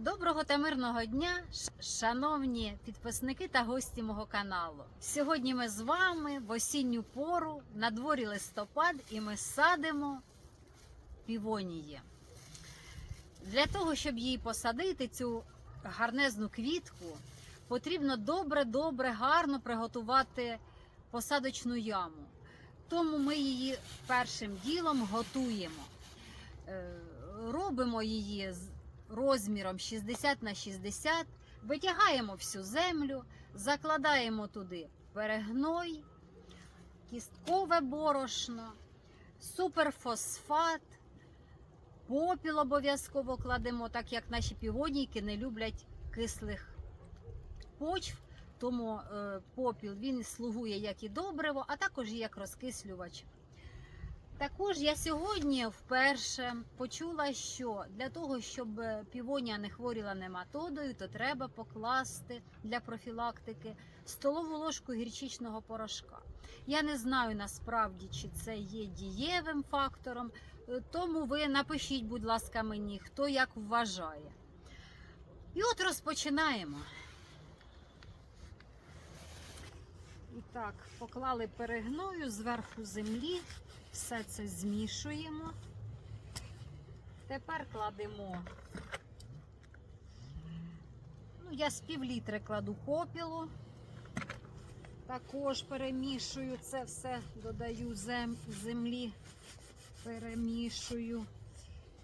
Доброго та мирного дня, шановні підписники та гості мого каналу. Сьогодні ми з вами в осінню пору на дворі листопад і ми садимо півонії. Для того, щоб її посадити, цю гарнезну квітку, потрібно добре-добре, гарно приготувати посадочну яму. Тому ми її першим ділом готуємо. Е, Робимо її розміром 60 на 60, витягаємо всю землю, закладаємо туди перегной, кісткове борошно, суперфосфат, попіл обов'язково кладемо, так як наші півонійки не люблять кислих почв. Тому е, попіл він слугує як і добриво, а також як розкислювач. Також я сьогодні вперше почула, що для того, щоб півонія не хворіла нематодою, то треба покласти для профілактики столову ложку гірчичного порошка. Я не знаю насправді, чи це є дієвим фактором, е, тому ви напишіть, будь ласка, мені, хто як вважає. І от розпочинаємо. І так, поклали перегною зверху землі, все це змішуємо. Тепер кладемо, ну, я з пів літри кладу попілу, також перемішую це все, додаю зем, землі, перемішую.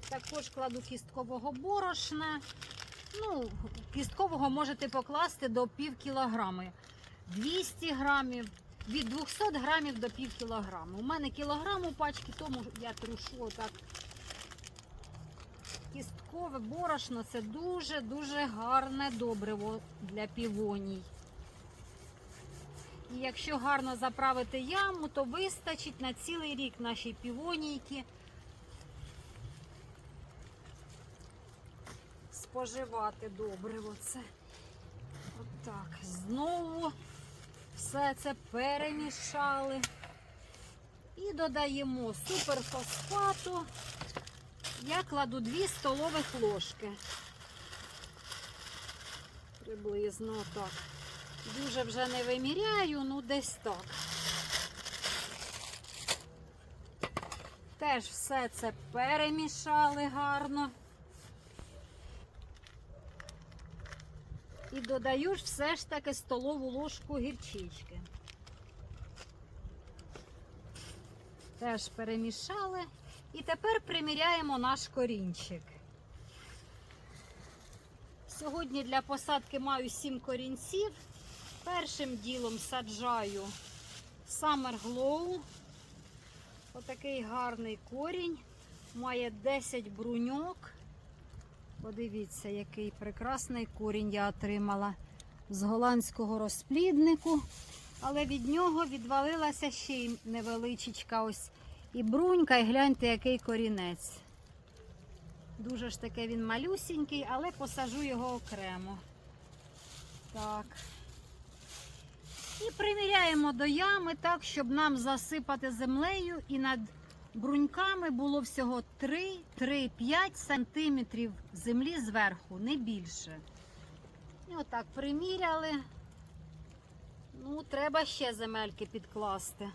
Також кладу кісткового борошна. Ну, кісткового можете покласти до пів кілограми. 200 грамів, від 200 грамів до пів кілограму. У мене кілограм у пачці, тому я трушу отак. Кісткове борошно це дуже-дуже гарне добриво для півоній. І якщо гарно заправити яму, то вистачить на цілий рік нашій півонійки споживати добриво це. Отак. Знову все це перемішали. І додаємо суперфосфату. Я кладу 2 столових ложки. Приблизно так. Дуже вже не виміряю, ну десь так. Теж все це перемішали гарно. І додаю ж все ж таки столову ложку гірчички. Теж перемішали. І тепер приміряємо наш корінчик. Сьогодні для посадки маю 7 корінців. Першим ділом саджаю Summer Glow. Отакий гарний корінь. Має 10 бруньок. Подивіться, який прекрасний корінь я отримала з голландського розпліднику. Але від нього відвалилася ще й невеличка ось і брунька, і гляньте, який корінець. Дуже ж таке він малюсінький, але посажу його окремо. Так. І приміряємо до ями так, щоб нам засипати землею і над бруньками було всього 3-5 сантиметрів землі зверху, не більше. І отак приміряли. Ну, треба ще земельки підкласти.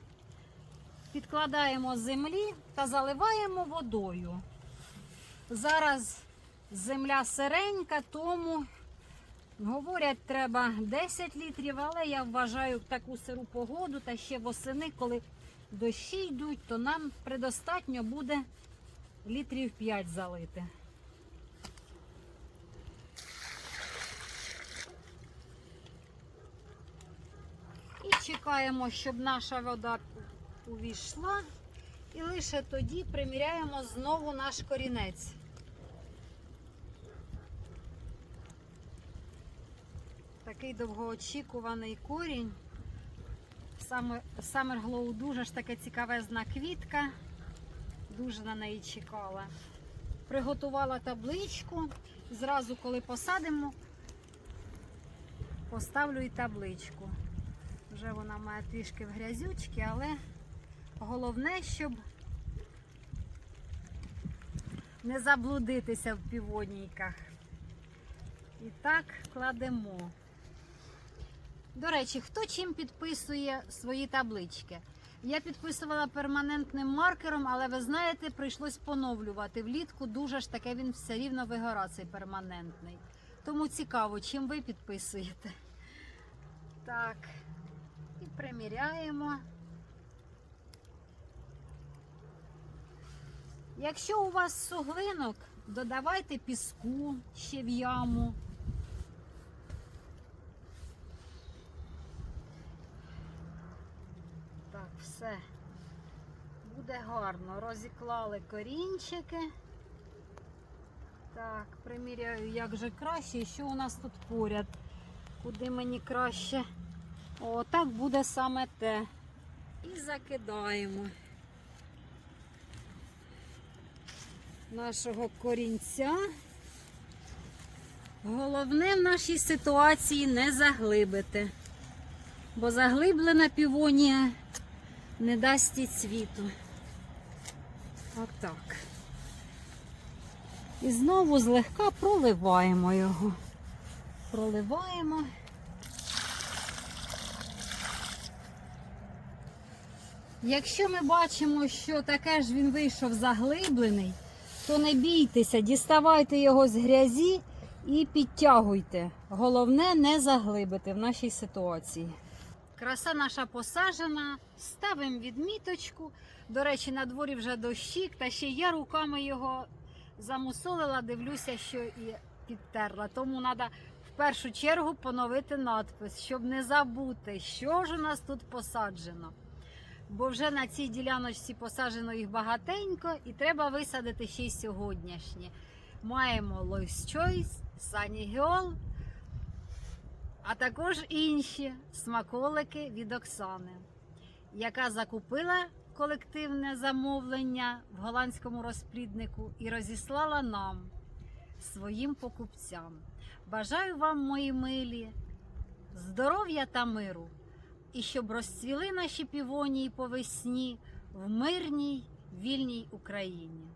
Підкладаємо землі та заливаємо водою. Зараз земля сиренька, тому говорять, треба 10 літрів, але я вважаю таку сиру погоду та ще восени, коли дощі йдуть, то нам предостатньо буде літрів 5 залити. І чекаємо, щоб наша вода увійшла. І лише тоді приміряємо знову наш корінець. Такий довгоочікуваний корінь. Саме Summer Glow дуже ж таке цікавезна квітка. Дуже на неї чекала. Приготувала табличку. Зразу, коли посадимо, поставлю і табличку. Вже вона має трішки в грязючки, але головне, щоб не заблудитися в півонійках. Отак кладемо. До речі, хто чим підписує свої таблички? Я підписувала перманентним маркером, але ви знаєте, прийшлось поновлювати. Влітку дуже ж таке він все рівно вигора, цей перманентний. Тому цікаво, чим ви підписуєте. Так, і приміряємо. Якщо у вас суглинок, додавайте піску ще в яму. Все. Буде гарно. Розіклали корінчики. Так, приміряю, як же краще. І що у нас тут поряд? Куди мені краще? О, так буде саме те. І закидаємо нашого корінця. Головне в нашій ситуації не заглибити, бо заглиблена півонія не дасть і цвіту. Отак. І знову злегка проливаємо його. Проливаємо. Якщо ми бачимо, що таке ж він вийшов заглиблений, то не бійтеся, діставайте його з грязі і підтягуйте. Головне не заглибити в нашій ситуації. Краса наша посаджена, ставимо відміточку. До речі, на дворі вже дощик, та ще я руками його замусолила, дивлюся, що і підтерла. Тому треба в першу чергу поновити надпис, щоб не забути, що ж у нас тут посаджено. Бо вже на цій діляночці посаджено їх багатенько, і треба висадити ще й сьогоднішні. Маємо Lois Choice, Sunny Girl, а також інші смаколики від Оксани, яка закупила колективне замовлення в голландському розпліднику і розіслала нам, своїм покупцям. Бажаю вам, мої милі, здоров'я та миру, і щоб розцвіли наші півонії по весні в мирній вільній Україні.